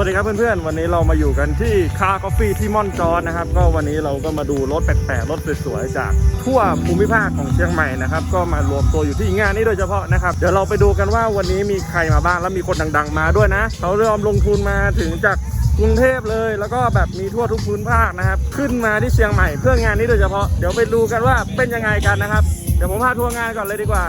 วัสดีครับเพื่อนๆ วันนี้เรามาอยู่กันที่คา c อฟฟี่ที่ม่อนจอนนะครับ ก็วันนี้เราก็มาดูรถแปลกๆ รถสวยๆ จากทั่วภูมิภาคของเชียงใหม่นะครับ ก็มารวมตัวอยู่ที่งานนี้โดยเฉพาะนะครับ เดี๋ยวเราไปดูกันว่าวันนี้มีใครมาบ้างแล้วมีคนดังๆ มาด้วยนะ เขายอมลงทุนมาถึงจากกรุงเทพเลย แล้วก็แบบมีทั่วทุกพื้นภาคนะครับ ขึ้นมาที่เชียงใหม่เพื่องานนี้โดยเฉพาะ เดี๋ยวไปดูกันว่าเป็นยังไงกันนะครับ เดี๋ยวผมพาทัวร์งานก่อนเลยดีกว่า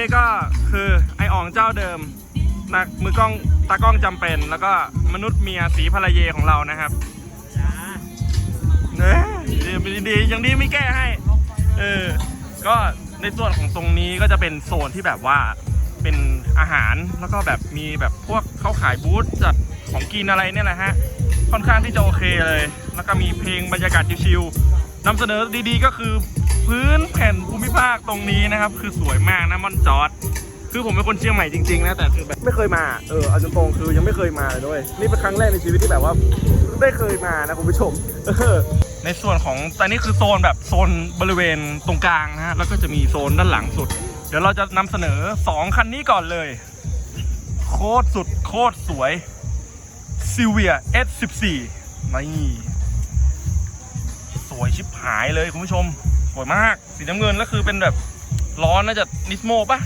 นี้ก็คือไออ่องเจ้าเดิมนักมือกล้องตากล้องจำเป็น แล้วก็มนุษย์เมียสีภรรยาของเรานะครับเนอะดีดียังดีไม่แก้ให้ เออ ก็ในส่วนของตรงนี้ก็จะเป็นโซนที่แบบว่าเป็นอาหารแล้วก็แบบมีแบบพวกเขาขายบูธจัดของกินอะไรเนี่ยแหละฮะ ค่อนข้างที่จะโอเคเลย แล้วก็มีเพลงบรรยากาศชิลๆนำเสนอดีๆก็คือ พื้นแผ่นภูมิภาคตรงนี้นะครับ คือสวยมากนะมอนจอด คือผมเป็นคนเชียงใหม่จริงๆนะแต่คือแบบไม่เคยมาเออเอาตรงๆคือยังไม่เคยมาเลยด้วยนี่เป็นครั้งแรกในชีวิตที่แบบว่าได้เคยมานะคุณผู้ชมเออในส่วนของแต่นี่คือโซนแบบโซนบริเวณตรงกลางนะฮะแล้วก็จะมีโซนด้านหลังสุด เดี๋ยวเราจะนำเสนอ 2 คันนี้ก่อนเลย โคตรสุดโคตรสวยซิเวีย S14 นี่สวยชิบหายเลยคุณผู้ชม สวยมาก สีน้ำเงินแล้วคือเป็นแบบล้อน่าจะนิสโมปะ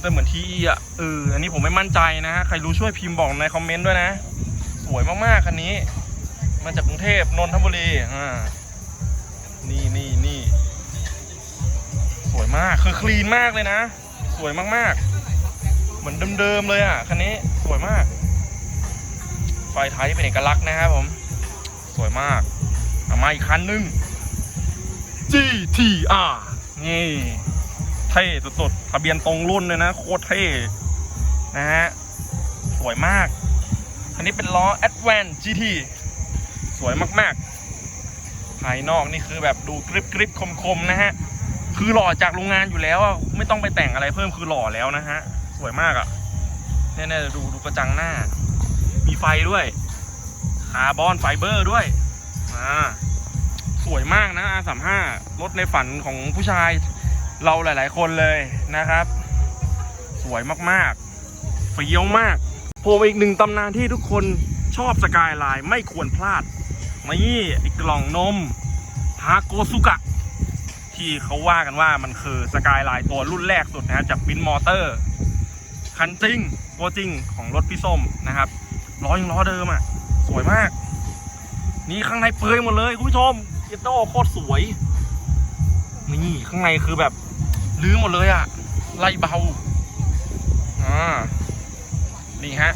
แต่เหมือนทีอะเอออันนี้ผมไม่มั่นใจนะฮะ ใครรู้ช่วยพิมพ์บอกในคอมเมนต์ด้วยนะ สวยมากๆคันนี้ มาจากกรุงเทพนนทบุรีอ่านี่นี่นี่สวยมากคือคลีนมากเลยนะ สวยมากๆ เหมือนเดิมๆเลยอะคันนี้สวยมากไฟท้ายที่เป็นเอกลักษณ์นะครับผม สวยมากเอามาอีกคันนึง GTR นี่เท่สุดๆทะเบียนตรงรุ่นเลยนะ โคตรเท่นะฮะ สวยมาก อันนี้เป็นล้อ Advance GT สวยมากๆ ภายนอกนี่คือแบบดูกริบกริบคมๆ นะฮะ คือหล่อจากโรงงานอยู่แล้วไม่ต้องไปแต่งอะไรเพิ่มคือหล่อแล้วนะฮะ สวยมากอะ่ะเนี่ยๆดูดูกระจังหน้า มีไฟด้วยคาร์บอนไฟเบอร์ด้วย อ่า สวยมากนะ R35 รถในฝันของผู้ชายเราหลาย ๆ คนเลยนะครับ สวยมากๆเฟี้ยวมากโผมอีกหนึ่งตำนานที่ทุกคนชอบสกายไลน์ไม่ควรพลาดนี่อ้กล่องนมฮาโกซุกะ ที่เขาว่ากันว่ามันคือสกายไลน์ตัวรุ่นแรกสุดนะจากวินมอเตอร์ คันจริง ตัวจริงของรถพี่ส้มนะครับล้อยังล้อเดิมอะ สวยมาก นี่ข้างในเปลือยหมดเลยคุณผู้ชม เอโต้โคตรสวย นี่ข้างในคือแบบลื้อหมดเลยอะไล่เบาอ่านี่ฮะ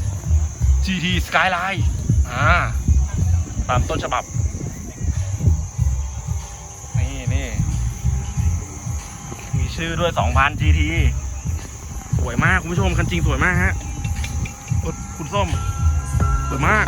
GT Skyline อ่าตามต้นฉบับ นี่นี่มีชื่อด้วย2,000 GT สวยมาก คุณผู้ชม คันจริงสวยมากฮะคุณส้มสวยมาก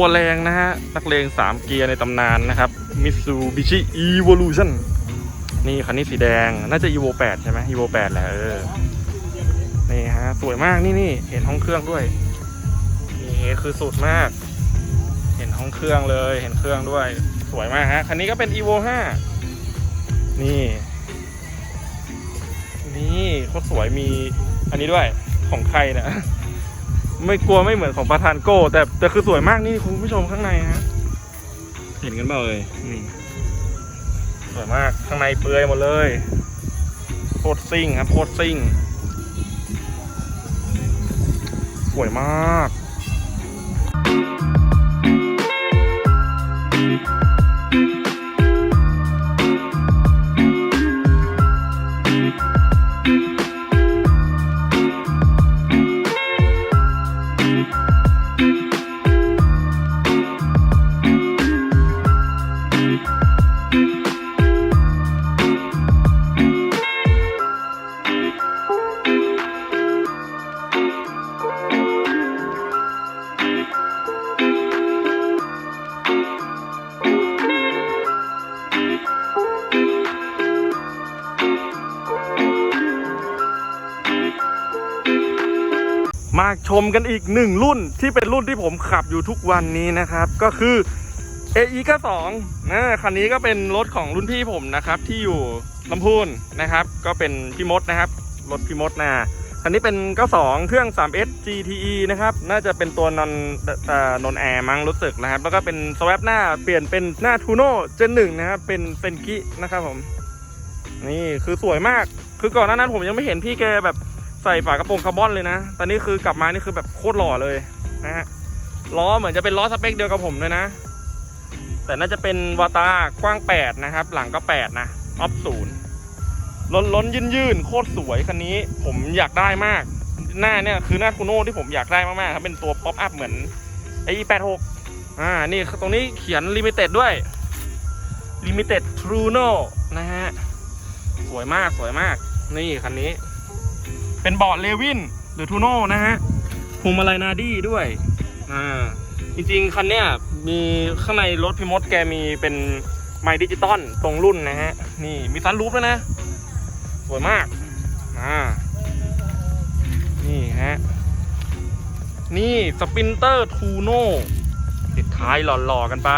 ตัวแรงนะฮะ นักเลง3เกียร์ในตำนานนะครับ Mitsubishi Evolution นี่คันนี้สีแดง น่าจะ Evo 8 ใช่ไหม Evo 8 แหละเออ นี่ฮะ สวยมากนี่นี่เห็นห้องเครื่องด้วย นี่คือสุดมาก เห็นห้องเครื่องเลย เห็นเครื่องด้วย สวยมากฮะ คันนี้ก็เป็น Evo 5 นี่ นี่โคตรสวยมีอันนี้ด้วยของใครเนี่ย ไม่กลัวไม่เหมือนของประธานโก้ แต่แต่คือสวยมากนี่คุณผู้ชมข้างในฮะเห็นกันเปล่าเลยนี่สวยมากข้างในเปลือยหมดเลยโคตรซิ่งครับโคตรซิ่งสวยมาก กันอีกหนึ่งรุ่นที่เป็นรุ่นที่ผมขับอยู่ทุกวันนี้นะครับ ก็คือ AE 92นะคันนี้ก็เป็นรถของรุ่นพี่ผมนะครับที่อยู่ลำพูนนะครับ ก็เป็นพี่มดนะครับรถพี่มดนะคันนี้เป็น92เครื่อง 3S GTE นะครับ น่าจะเป็นตัวนอนเอ่อนนแอร์มั้งรู้สึกนะครับ แล้วก็เป็นสวปหน้าเปลี่ยนเป็นหน้าทูโน่เจนหนึ่งนะครับ เป็นเซนกินะครับผม นี่คือสวยมาก คือก่อนหน้านั้นผมยังไม่เห็นพี่แกแบบ ส่ฝากระโปรงคาร์บอนเลยนะ ตอนนี้คือกลับมานี่คือแบบโคตรหล่อเลยนะฮะ ล้อเหมือนจะเป็นล้อสเปคเดียวกับผมเลยนะ แต่น่าจะเป็นวาตากว้าง 8 นะครับ หลังก็ 8 นะ ออฟศูนย์ล้นล้นยื่นยืนโคตรสวยคันนี้ผมอยากได้มาก หน้าเนี่ยคือหน้าทูโน่ที่ผมอยากได้มากๆครับ เป็นตัวป๊อปอัพเหมือนไอ้แปดหกอ่า นี่ตรงนี้เขียนลิมิเต็ดด้วยลิมิเต็ดทรูโน่นะฮะ สวยมากสวยมาก นี่คันนี้ เป็นเบาะเลวินหรือทูโน่นะฮะพวงมาลัยนาดี้ด้วยอ่าจริงๆ คันเนี้ยมีข้างในรถพิมดแกมีเป็นไมค์ดิจิตอลตรงรุ่นนะฮะ นี่มีซันรูฟด้วยนะ สวยมากอ่านี่ฮะ นี่สปินเตอร์ทูโน่ติดท้ายหล่อๆกันไป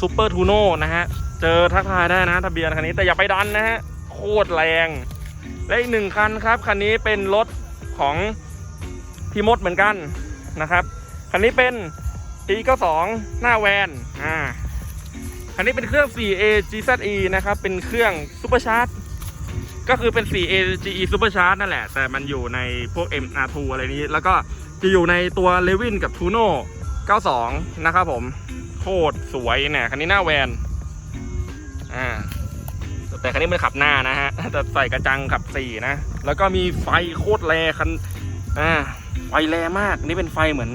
ซูเปอร์ทูโน่นะฮะ เจอทักทายได้นะ ทะเบียนคันนี้แต่อย่าไปดันนะฮะ โคตรแรง และอีกหนึ่งคันครับคันนี้เป็นรถของพี่มดเหมือนกันนะครับคันนี้เป็น E92 หน้าแวนอ่าคันนี้เป็นเครื่อง 4A GZE นะครับเป็นเครื่องซูเปอร์ชาร์จก็คือเป็น 4A GE Super Charge นั่นแหละ แต่มันอยู่ในพวก MR2 อะไรนี้ แล้วก็จะอยู่ในตัว Levin กับ Tuno 92 นะครับผม โคตรสวยเนี่ย คันนี้หน้าแวน อ่า แต่คันนี้มันขับหน้านะฮะแต่ใส่กระจังขับ4นะ แล้วก็มีไฟโคตรแรงคันอ่าไฟแรงมากนี่เป็นไฟเหมือน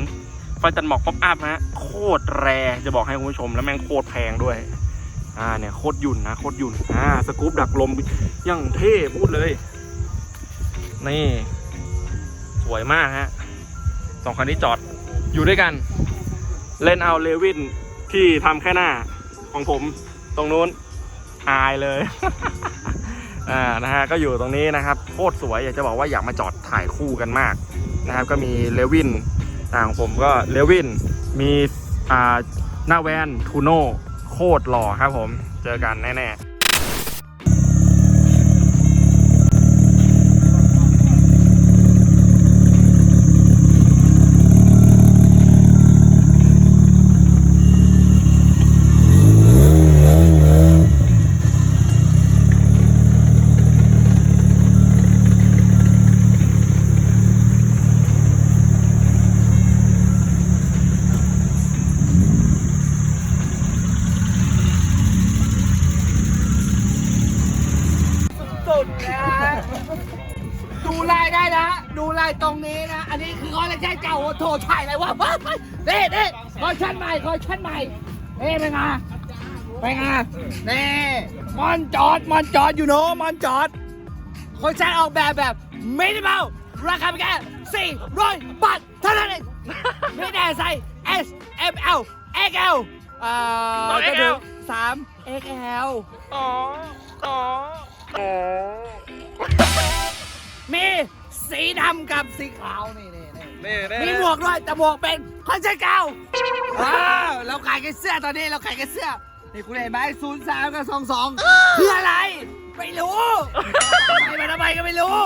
ไฟตันหมอกป๊อปอัพฮะโคตรแรงจะบอกให้คุณผู้ชมแล้วแม่งโคตรแพงด้วยอ่าเนี่ยโคตรยุ่นนะโคตรยุ่นอ่าสกู๊ปดักลมยังเท่พูดเลยนี่สวยมากฮะสองคันนี้จอดอยู่ด้วยกัน เล่นเอาเลวินที่ทำแค่หน้าของผมตรงนู้น อายเลย อ่านะฮะก็อยู่ตรงนี้นะครับโคตรสวยอยากจะบอกว่าอยากมาจอดถ่ายคู่กันมากนะครับ ก็มีเลวินต่างผมก็เลวินมีอ่าหน้าแวนทูโน่โคตรหล่อครับผม เจอกันแน่ๆ เฮ้เป็นไงเป็นไงนี่มอนจอดมอนจอดอยู่โนมอนจอดคอลเลคชันออกแบบแบบไม่ได้เบาราคาเพียงแค่สี่ร้อยบาทเท่านั้นเองไม่แน่ใส่ S M L X L เอ่อต่อก็ XL ถึงสาม X L อ๋ออ๋ออ๋อมีสีดำกับสีขาวนี่นี่ นี่นี่มีหมวกด้วยแต่หมวกเป็นคอนเซ็ปต์เก่าว้าวเราขายกันเสื้อตอนนี้เราขายกันเสื้อนี่คุณเห็นไหมศูนย์สามกับสองสองคืออะไร ไม่รู้ใส่มาทำไมก็ไม่รู้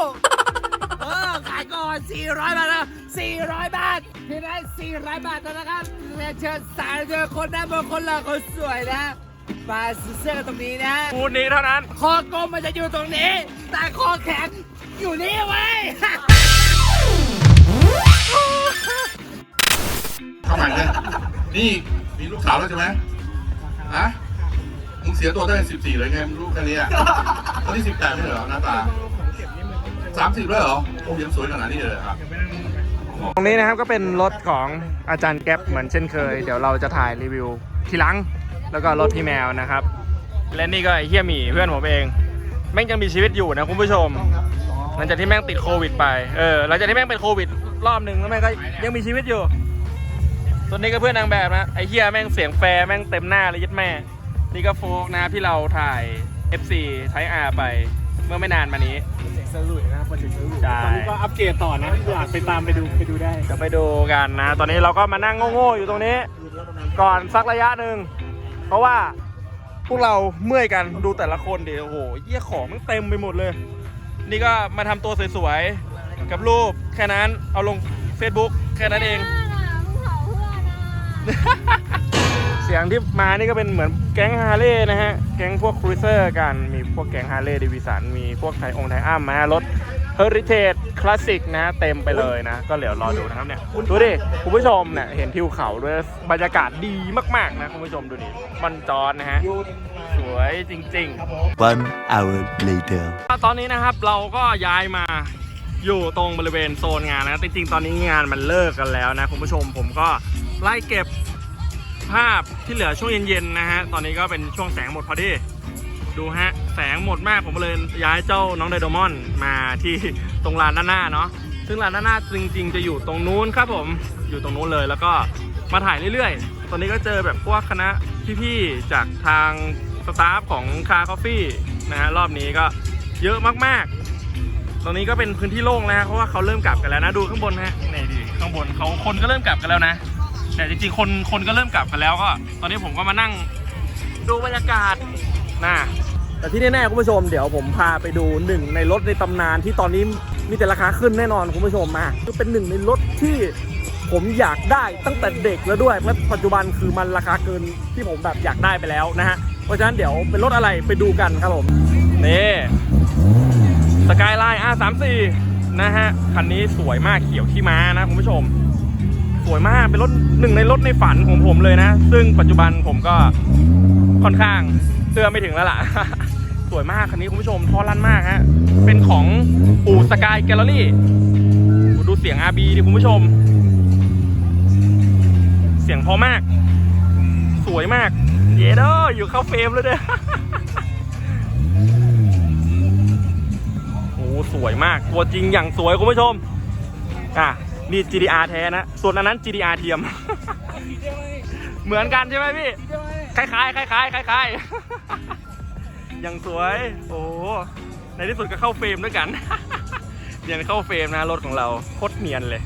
เออขายก่อน 400 บาทนะ400 บาทเห็นไหม400 บาทแล้วนะครับเรียนเชิญสายเจอคนหน้าบางคนหล่อคนสวยนะ มาซื้อเสื้อกันตรงนี้นะคูนี้เท่านั้น คอกลมมันจะอยู่ตรงนี้ แต่คอแข็งอยู่นี่ไว้ย เข้าใหม่เลยนี่มีลูกสาวแล้วใช่ไหมฮะมึงเสียตัวตั้งแต่สิบสี่เลยไงมึงลูกแค่นี้อะตอนนี้สิบแปดไม่เหรอหน้าตาสามสิบแล้วเหรอโอ้ยังสวยขนาดนี้เลยครับตรงนี้นะครับก็เป็นรถของอาจารย์แก๊ปเหมือนเช่นเคย เดี๋ยวเราจะถ่ายรีวิวทีหลัง แล้วก็รถพี่แมวนะครับ และนี่ก็ไอ้เฮียหมีเพื่อนผมเอง แม่งยังมีชีวิตอยู่นะคุณผู้ชม หลังจากที่แม่งติดโควิดไป เออ หลังจากที่แม่งเป็นโควิด รอบหนึ่งแล้วแม่งก็ยังมีชีวิตอยู่ ส่วนนี้ก็เพื่อนนางแบบนะไอ้เฮียแม่งเสียงแฟร์แม่งเต็มหน้าเลยยัดแม่ นี่ก็โฟกนะครับที่เราถ่าย FC ไทยอาร์ไปเมื่อไม่นานมานี้สรุยนะครับโปรเจกต์สรุยใช่ ตอนนี้ก็อัปเกรดต่อนะอยากไปตามไปดูไปดูได้จะไปดูกันนะ ตอนนี้เราก็มานั่งโง่ๆอยู่ตรงนี้ ก่อนสักระยะหนึ่ง เพราะว่าพวกเราเมื่อยกันดูแต่ละคนเดี๋ยวโอ้โหเยี่ยของมันเต็มไปหมดเลย นี่ก็มาทำตัวสวยๆ กับรูปแค่นั้นเอาลง Facebook แค่นั้นเอง เสียงที่มานี่ก็เป็นเหมือนแก๊งฮาร์เลย์นะฮะ แก๊งพวกครูเซอร์กัน มีพวกแก๊งฮาร์เลย์ดิวิสัน มีพวกไทยองค์ไทยอ้ามมารถเฮอริเทจคลาสสิกนะฮะเต็มไปเลยนะ ก็เดี๋ยวรอดูนะครับเนี่ย ดูดิ คุณผู้ชมเนี่ยเห็นทิวเขาด้วยบรรยากาศดีมาก ๆ นะ คุณผู้ชมดูดิมันจอนนะฮะ สวยจริง ๆ One hour later. ตอนนี้นะครับเราก็ย้ายมา อยู่ตรงบริเวณโซนงานนะจริงๆ ตอนนี้งานมันเลิกกันแล้วนะคุณผู้ชมผมก็ไล่เก็บภาพที่เหลือช่วงเย็นๆนะฮะตอนนี้ก็เป็นช่วงแสงหมดพอดี ดูฮะแสงหมดมากผมเลยย้ายเจ้าน้องไดโดมอนมาที่ตรงลานด้านหน้าเนาะซึ่งลานด้านหน้าจริง ๆ จะอยู่ตรงนู้นครับผมอยู่ตรงนู้นเลยแล้วก็มาถ่ายเรื่อยๆ ตอนนี้ก็เจอแบบพวกคณะพี่ๆจากทางสตาฟของคา c o ฟฟี่นะฮะรอบนี้ก็เยอะมากๆ ตรงนี้ก็เป็นพื้นที่โล่งแล้วเพราะว่าเขาเริ่มกลับกันแล้วนะดูข้างบนฮะนี่ดิข้างบนเขาคนก็เริ่มกลับกันแล้วนะ แต่จริงๆคนคนก็เริ่มกลับกันแล้วก็ ตอนนี้ผมก็มานั่งดูบรรยากาศนะแต่ที่แน่ๆคุณผู้ชมเดี๋ยวผมพาไปดูหนึ่งในรถในตำนานที่ตอนนี้มีแต่ราคาขึ้นแน่นอนคุณผู้ชมมาคือเป็นหนึ่งในรถที่ผมอยากได้ตั้งแต่เด็กแล้วด้วยและปัจจุบันคือมันราคาเกินที่ผมแบบอยากได้ไปแล้วนะฮะเพราะฉะนั้นเดี๋ยวเป็นรถอะไรไปดูกันครับผมนี่ สกายไลน์ R34 นะฮะ คันนี้สวยมากเขียวขี้ม้านะคุณผู้ชม สวยมากเป็นรถหนึ่งในรถในฝันของผมเลยนะ ซึ่งปัจจุบันผมก็ค่อนข้างเตื้อไม่ถึงแล้วล่ะ สวยมากคันนี้คุณผู้ชมท่อลั่นมากฮะ เป็นของอู่สกายแกลเลอรี่ดูเสียง RB ดิคุณผู้ชม เสียงพอมาก สวยมาก เยเดออยู่เข้าเฟรมเลยเด้อ วยมาก ตัวจริงอย่างสวยคุณผู้ชม อะ นี่ GDR แท้นะ ส่วนอันนั้น GDR เทียม เหมือนกันใช่ไหมพี่ คล้ายๆคล้ายๆคล้ายๆอย่างสวย โอ้ ในที่สุดก็เข้าเฟรมด้วยกันเนียนเข้าเฟรมนะรถของเราโคตรเนียนเลย